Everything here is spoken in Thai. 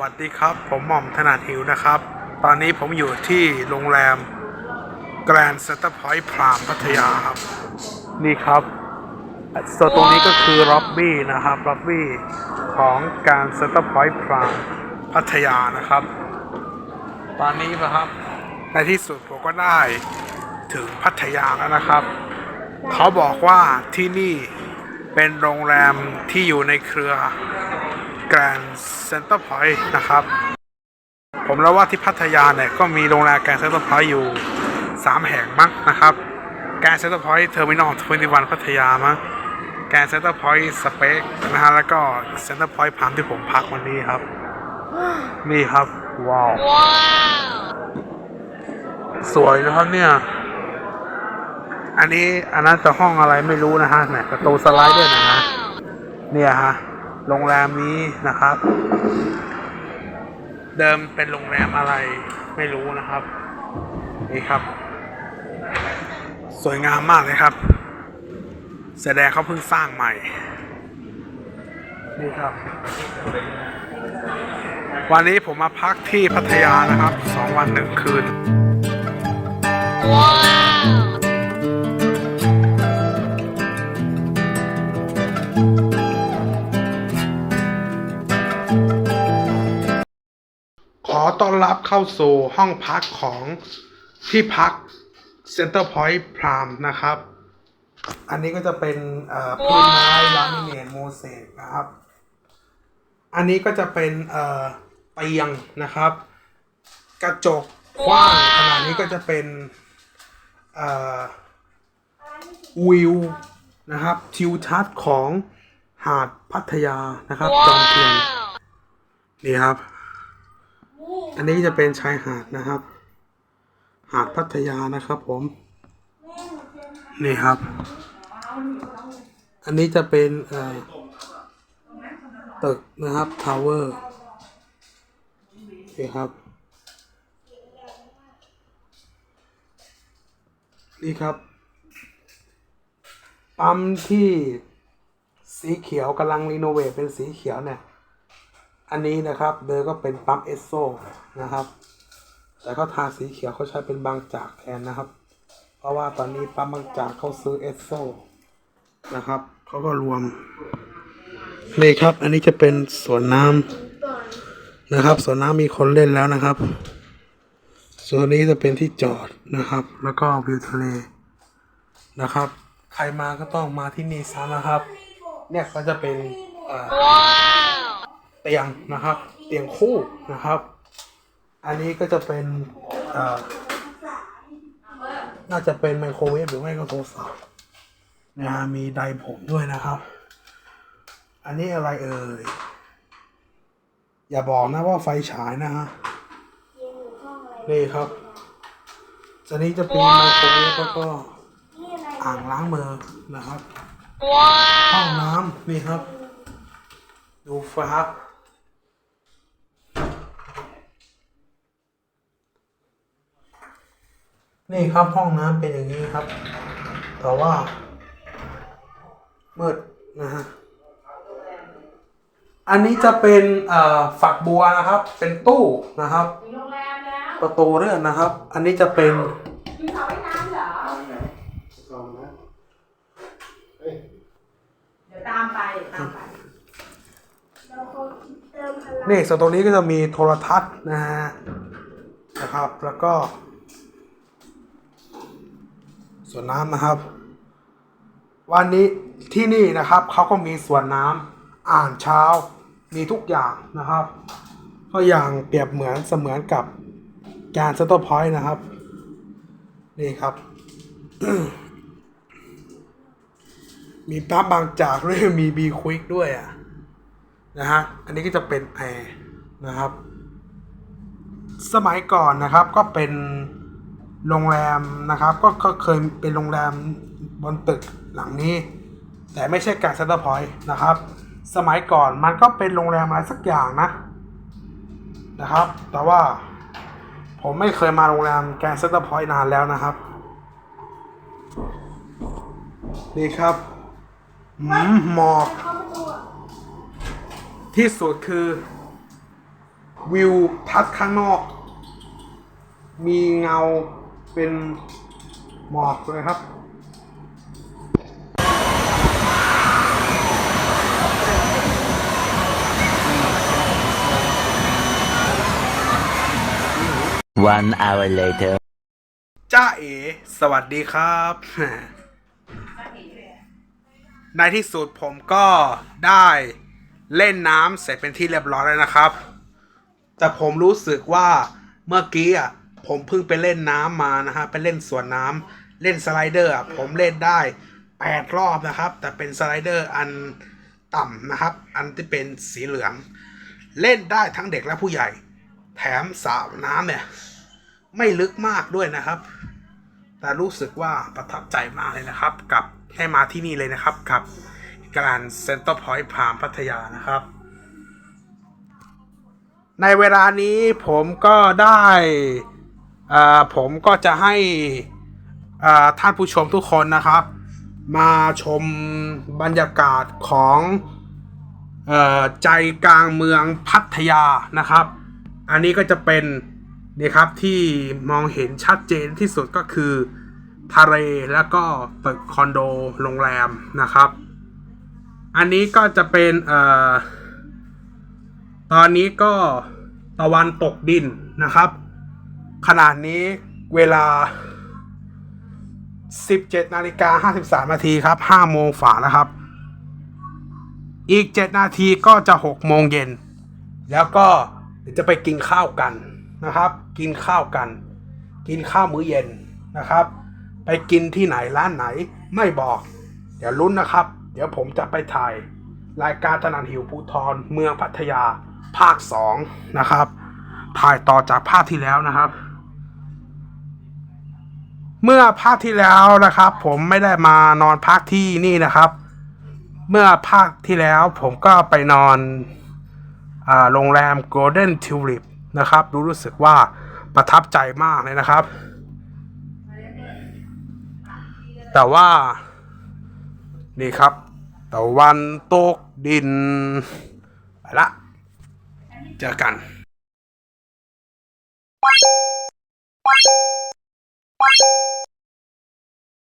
วัสดีครับ ผมหม่อมถนัดหิวนะครับ ตอนนี้ผมอยู่ที่โรงแรมแกรนด์เซ็นเตอร์พอยต์พรามพัทยาครับ นี่ครับส่วนตรงนี้ก็คือล็อบบี้นะครับล็อบบี้ของการเซ็นเตอร์พอยต์พรามพัทยานะครับ ตอนนี้นะครับ ในที่สุดผมก็ได้ถึงพัทยาแล้วนะครับ เขาบอกว่าที่นี่เป็นโรงแรมที่อยู่ในเครือ Grand Center Point นะครับ ผมเล่าว่าที่พัทยาเนี่ยก็มีโรงแรม Grand Center Point อยู่ 3 แห่งมั้งนะครับ Grand Center Point Terminal 21พัทยามั้ง Grand Center Point Space นะฮะแล้วก็ Center Point พัมที่ผมพักวันนี้ครับ นี่ครับ ว้าว สวยนะครับเนี่ย อันนี้อันนั้นจะห้องอะไรไม่รู้นะฮะเนี่ยประตูสไลด์ด้วยนะฮะเนี่ยฮะ โรงแรมนี้นะครับ เดิมเป็นโรงแรมอะไรไม่รู้นะครับ นี่ครับ สวยงามมากเลยครับ แสดงเขาเพิ่งสร้างใหม่ นี่ครับ วันนี้ผมมาพักที่พัทยานะครับสองวันหนึ่งคืน ขอต้อนรับเข้าสู่ห้องพักของที่พัก Center Point Prime นะครับ อันนี้ก็จะเป็นเอ่อพื้นไม้ลามิเนตโมเสกนะครับ อันนี้ก็จะเป็นเอ่อเตียงนะครับ กระจกกว้างขนาดนี้ก็จะเป็นเอ่อวิวนะครับทิวทัศน์ของหาดพัทยานะครับ จอมเทียนนี่ครับ อันนี้จะเป็นชายหาดนะครับ หาดพัทยานะครับผม นี่ครับ อันนี้จะเป็นเอ่อตึกนะครับทาวเวอร์นี่ครับ นี่ครับ ปั๊มที่สีเขียวกำลังรีโนเวทเป็นสีเขียวเนี่ย อันนี้นะครับเดิมก็เป็นปั๊มเอสโซนะครับ แต่เขาทาสีเขียวเขาใช้เป็นบางจากแทนนะครับ เพราะว่าตอนนี้ปั๊มบางจากเขาซื้อเอสโซนะครับเขาก็รวมนี่ครับ อันนี้จะเป็นสวนน้ำนะครับสวนน้ำมีคนเล่นแล้วนะครับ ส่วนนี้จะเป็นที่จอดนะครับ แล้วก็วิวทะเลนะครับ ใครมาก็ต้องมาที่นี่ซะนะครับ เนี่ยก็จะเป็นอ่อ เตียงนะครับ เตียงคู่นะครับ อันนี้ก็จะเป็นเอ่อน่าจะเป็นไมโครเวฟหรือไม่ก็โทรศัพท์นะฮะมีไดร์ผมด้วยนะครับ อันนี้อะไรเอ่ย อย่าบอกนะว่าไฟฉายนะฮะนี่ครับอันนี้จะเป็นไมโครเวฟแล้วก็อ่างล้างมือนะครับห้องน้ำนี่ครับ ดูฟ้า นี่ครับห้องน้ำเป็นอย่างนี้ครับ แต่ว่ามืดนะฮะอันนี้จะเป็นเอ่อฝักบัวนะครับ เป็นตู้นะครับโรงแรมแล้วประตูเลื่อนนะครับ อันนี้จะเป็นมีสระว่ายน้ำเหรอเดี๋ยวตามไปเดี๋ยวตามไปนี่ส่วนตรงนี้ก็จะมีโทรทัศน์นะฮะนะครับ แล้วก็ ส่วนน้ำนะครับ วันนี้ที่นี่นะครับเขาก็มีส่วนน้ำอ่างเช้ามีทุกอย่างนะครับก็อย่างเปรียบเหมือนเสมือนกับการเซ็นเตอร์พอยต์นะครับ นี่ครับ มีปั๊มบางจากด้วยมีบีควิกด้วยอะนะฮะอันนี้ก็จะเป็นแอร์นะครับ สมัยก่อนนะครับก็เป็น โรงแรมนะครับ ก็ก็เคยเป็นโรงแรมบนตึกหลังนี้ แต่ไม่ใช่การเซ็นเตอร์พอยต์นะครับ สมัยก่อนมันก็เป็นโรงแรมอะไรสักอย่างนะนะครับ แต่ว่าผมไม่เคยมาโรงแรมแกรนด์เซ็นเตอร์พอยต์นานแล้วนะครับ นี่ครับอืมหมอกที่สุดคือ วิวทัศน์ข้างนอก มีเงา เป็นหมอกเลยครับ One hour later. จ้าเอ๋สวัสดีครับ ในที่สุดผมก็ได้เล่นน้ำเสร็จเป็นที่เรียบร้อยแล้วนะครับ แต่ผมรู้สึกว่าเมื่อกี้อะ ผมเพิ่งไปเล่นน้ำมานะฮะไปเล่นสวนน้ำเล่นสไลเดอร์ผมเล่นได้แปดรอบนะครับ แต่เป็นสไลเดอร์อันต่ำนะครับ อันที่เป็นสีเหลือง เล่นได้ทั้งเด็กและผู้ใหญ่ แถมสระน้ำเนี่ยไม่ลึกมากด้วยนะครับ แต่รู้สึกว่าประทับใจมากเลยนะครับ กับให้มาที่นี่เลยนะครับกับการเซ็นเตอร์พอยต์พามพัทยานะครับ ในเวลานี้ผมก็ได้ ผมก็จะให้ท่านผู้ชมทุกคนนะครับ มาชมบรรยากาศของอใจกลางเมืองพัทยานะครับ อันนี้ก็จะเป็นนี่ครับที่มองเห็นชัดเจนที่สุดก็คือทะเลแล้วก็ตึกคอนโดโรงแรมนะครับ อันนี้ก็จะเป็นอตอนนี้ก็ตะวันตกดินนะครับ ขนาดนี้เวลา 17นาฬิกา53นาทีครับ5โมงฝาแล้วครับ อีก 7 นาทีก็จะ 6 โมงเย็น แล้วก็เดี๋ยวจะไปกินข้าวกันนะครับ กินข้าวกัน กินข้าวมื้อเย็นนะครับ ไปกินที่ไหนร้านไหนไม่บอก เดี๋ยวลุ้นนะครับ เดี๋ยวผมจะไปถ่ายรายการถนันหิวภูทรเมืองพัทยาภาคสองนะครับ ถ่ายต่อจากภาคที่แล้วนะครับ เมื่อภาคที่แล้วนะครับ ผมไม่ได้มานอนพักที่นี่นะครับ เมื่อภาคที่แล้วผมก็ไปนอนอ่าโรงแรม Golden Tulip นะครับรู้รู้สึกว่าประทับใจมากเลยนะครับ แต่ว่า นี่ครับตะวันตกดิน ไปละ เจอกัน Thank you.